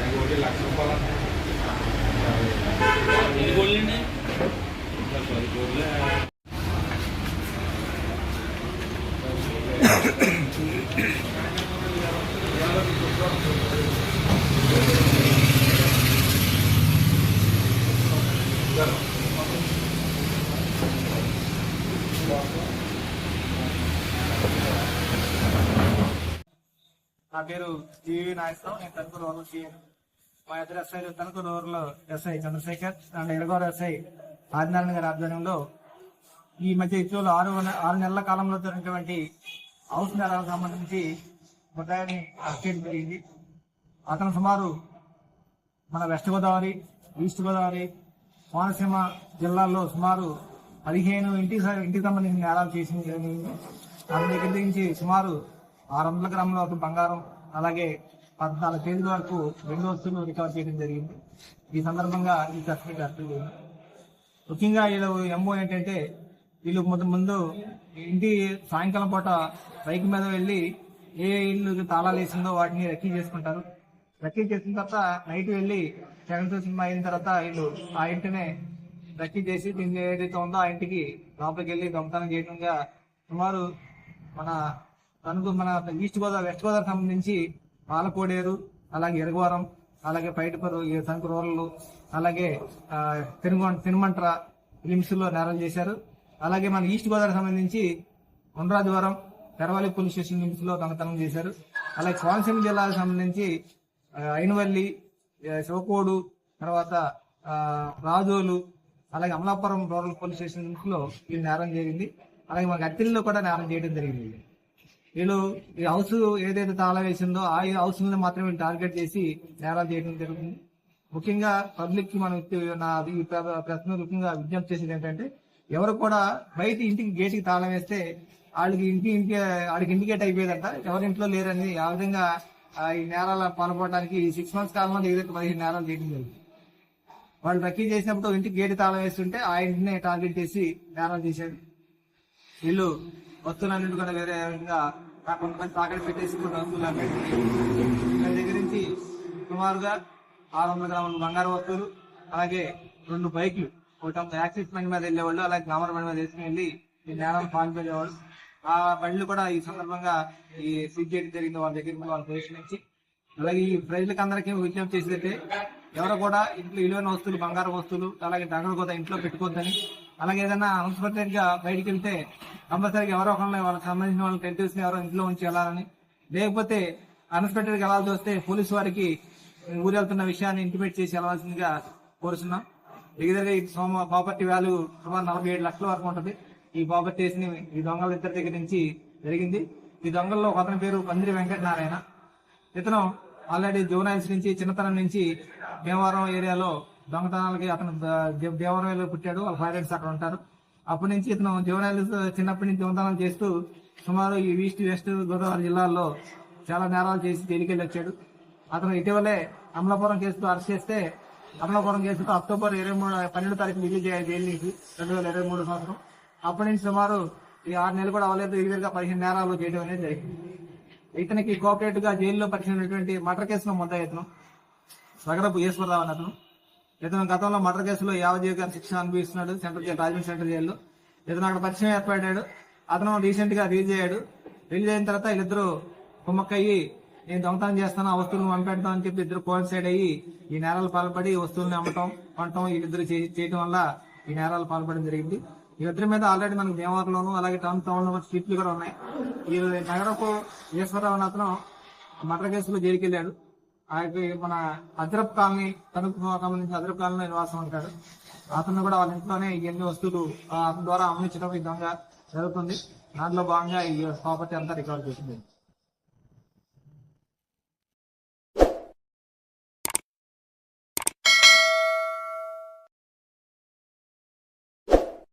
ఆ, రాజు ఎన్ని నా పేరు జీవి నాయకరావు నేను తణుకు రూరల్ చేయను మా ఇద్దరు ఎస్ఐలు Tanuku rural SI Chandrasekhar and Edagora SI Adinarayana గారి ఆధ్వర్యంలో ఈ మధ్య ఇటీవల ఆరు ఆరు నెలల కాలంలో జరిగినటువంటి హౌస్ నేరాలకు సంబంధించి ఉదయాన్ని అరెస్ట్ చేయడం జరిగింది అతను సుమారు మన వెస్ట్ గోదావరి ఈస్ట్ గోదావరి కోనసీమ జిల్లాల్లో సుమారు పదిహేను ఇంటికి ఇంటికి సంబంధించిన నేరాలు చేసింది జరిగింది. అతని దగ్గర నుంచి సుమారు ఆరు వందల గ్రాముల బంగారం అలాగే పద్నాలుగు కేజీల వరకు రెండు వస్తువులు రికవర్ చేయడం జరిగింది. ఈ సందర్భంగా ఈ సర్టిఫికేట్ అర్థం ముఖ్యంగా వీళ్ళు ఎంఓ ఏంటంటే వీళ్ళు ముందు ముందు ఇంటి సాయంకాలం పూట బైక్ మీద వెళ్ళి ఏ ఇల్లు తాళాలు వేసిందో వాటిని రెక్కీ చేసుకుంటారు. రెక్కీ చేసిన తర్వాత నైట్ వెళ్ళి సెవెంత్ సినిమా అయిన తర్వాత వీళ్ళు ఆ ఇంటినే రెక్కీ చేసి దీన్ని ఏదైతే ఉందో ఆ ఇంటికి లోపలికి వెళ్ళి దొంగతనం చేయడంగా సుమారు మన తణుకు మన ఈస్ట్ గోదావరి వెస్ట్ గోదావరి సంబంధించి పాలకోడేరు అలాగే ఎరగవరం అలాగే పైటపరు ఈ అలాగే తిరుమ తిరుమంట్ర లిమ్స్లో నేరాలు చేశారు. అలాగే మన ఈస్ట్ గోదావరి సంబంధించి ఉండ్రాజవరం తెరవాలి పోలీస్ స్టేషన్ లిమ్స్లో దొంగతనం చేశారు. అలాగే కోనసీమ జిల్లాకు సంబంధించి అయినవల్లి శివకోడు తర్వాత రాజోలు అలాగే అమలాపురం రూరల్ పోలీస్ స్టేషన్లో వీళ్ళు నేరం జరిగింది. అలాగే మన అత్తిల్లో కూడా నేరం చేయడం జరిగింది. వీళ్ళు ఈ హౌస్ ఏదైతే తాళం వేసిందో ఆ హౌస్ మీద మాత్రమే టార్గెట్ చేసి నేరాలు చేయడం జరుగుతుంది. ముఖ్యంగా పబ్లిక్కి మనం నా ప్రశ్న ముఖ్యంగా విజ్ఞప్తి చేసేది ఏంటంటే ఎవరు కూడా బయట ఇంటికి గేట్కి తాళం వేస్తే వాళ్ళకి ఇంటి ఇంటి వాళ్ళకి ఇండికేట్ అయిపోయేదంట. ఎవరి ఇంట్లో లేరని ఆ విధంగా ఆ, ఈ నేరాల పాల్పడడానికి ఈ సిక్స్ మంత్స్ కాలంలో ఏదైతే పదిహేను నేరాలు చేయడం జరిగింది. వాళ్ళు రక్కీ చేసినప్పుడు ఇంటికి గేటు తాళం వేస్తుంటే ఆ ఇంటిని టార్గెట్ చేసి నేరాలు చేశారు. వీళ్ళు వస్తువులన్నింటి కూడా వేరే విధంగా కొంతమంది తాకడి పెట్టేసి కొన్ని వస్తువులు అమ్మారు. దగ్గర నుంచి సుమారుగా ఆరు వందల గ్రాముల బంగారు వస్తువులు అలాగే రెండు బైక్లు. ఒకటి యాక్సిస్ బండి మీద వెళ్ళేవాళ్ళు అలాగే గ్లామర్ బండి మీద వేసుకుని వెళ్ళి ఈ నేరం పాల్పడేవాళ్ళు ఆ బండ్లు కూడా ఈ సందర్భంగా ఈ సీజ్ చేయడం జరిగింది వాళ్ళ దగ్గర నుంచి వాళ్ళ నుంచి. అలాగే ఈ ప్రజలకు అందరికీ విజ్ఞప్తి చేసేదంటే ఎవరు కూడా ఇంట్లో విలువైన వస్తువులు బంగారు వస్తువులు అలాగే నగలు కూడా ఇంట్లో పెట్టుకోవద్దని. అలాగే ఏదైనా అన్ఎక్స్పెక్టెడ్గా బయటికి వెళ్తే కంపల్సరీగా ఎవరో ఒకరిని వాళ్ళకి సంబంధించిన వాళ్ళని రిలేటివ్స్ ఎవరో ఇంట్లో ఉంచి వెళ్ళాలని. లేకపోతే అన్ఎక్స్పెక్టెడ్గా వెళ్ళాల్సి వస్తే పోలీసు వారికి ఊరు వెళ్తున్న విషయాన్ని ఇంటిమేట్ చేసి వెళ్ళాల్సిందిగా కోరుతున్నాం దగ్గర ఈ సోమ ప్రాపర్టీ వాల్యూ సుమారు నలభై ఏడు లక్షల వరకు ఉంటుంది. ఈ ప్రాపర్టీస్ని ఈ దొంగల ఇద్దరి దగ్గర నుంచి జరిగింది. ఈ దొంగల్లో ఒక అతని పేరు పందిరి వెంకట నారాయణ ఇతను ఆల్రెడీ జోనాయిల్స్ నుంచి చిన్నతనం నుంచి భీమవరం ఏరియాలో దొంగతనాలకి అతను ద- పుట్టాడు. వాళ్ళ పేరెంట్స్ అక్కడ ఉంటారు. అప్పటి నుంచి ఇతను జోనాయిల్స్ చిన్నప్పటి నుంచి దొంగతనం చేస్తూ సుమారు ఈ ఈస్ట్ వెస్ట్ గోదావరి జిల్లాల్లో చాలా నేరాలు చేసి జైలుకెళ్ళి వచ్చాడు. అతను ఇటీవలే అమలాపురం కేసుతో అరెస్ట్ చేస్తే అమలాపురం కేసుతో అక్టోబర్ ఇరవై మూడు పన్నెండు తారీఖు రిలీజ్ అయ్యాయి జైలు నుంచి రెండు వేల ఇరవై మూడు సంవత్సరం. అప్పటి నుంచి సుమారు ఈ ఆరు నెలలు కూడా అవ్వలేదు. దగ్గరగా పదిహేను నేరాలు చేయడం అనేది జరిగింది. ఇతనికి కోఆపరేట్గా జైల్లో పరిచినటువంటి మర్డర్ కేసులో ముద్దాయి ఇతను సగరపు ఈశ్వరరావు అని అతను. ఇతను గతంలో మర్డర్ కేసులో యావజీవిగా శిక్ష అనుభవిస్తున్నాడు సెంట్రల్ జైలు రాజమండ్రి సెంట్రల్ జైల్లో. ఇతను అక్కడ పరిచయం ఏర్పడ్డాడు. అతను రీసెంట్గా రిలీజ్ అయ్యాడు. రిలీజ్ అయిన తర్వాత వీళ్ళిద్దరు కుమ్మక్కయ్యి నేను దొంగతనం చేస్తాను ఆ వస్తువులను పంపెడతాం అని చెప్పి ఇద్దరు కోయిన్సైడ్ అయ్యి ఈ నేరాలు పాల్పడి వస్తువులను అమ్మటం కొనటం వీళ్ళిద్దరు చే- చేయటం వల్ల ఈ నేరాలు పాల్పడడం జరిగింది. వీళ్ళిద్దరి మీద ఆల్రెడీ మనకు భీమవరంలోను అలాగే టౌన్ టౌన్లో స్ట్రీట్లు కూడా ఉన్నాయి. ఈ నగరపు ఈశ్వరరావు అతను మర్డర్ కేసులో జైలుకి వెళ్ళాడు ఆయనకి మన అద్రప్ కాలనీ తణుకు సంబంధించిన అద్రప్ కాలనీ నివాసం ఉంటాడు. అతను కూడా వాళ్ళ ఇంట్లోనే ఎన్ని వస్తువులు అతని ద్వారా అమ్మించడం ఈ విధంగా జరుగుతుంది. దాంట్లో భాగంగా ఈ ప్రాపర్టీ అంతా రికవర్ చేసింది.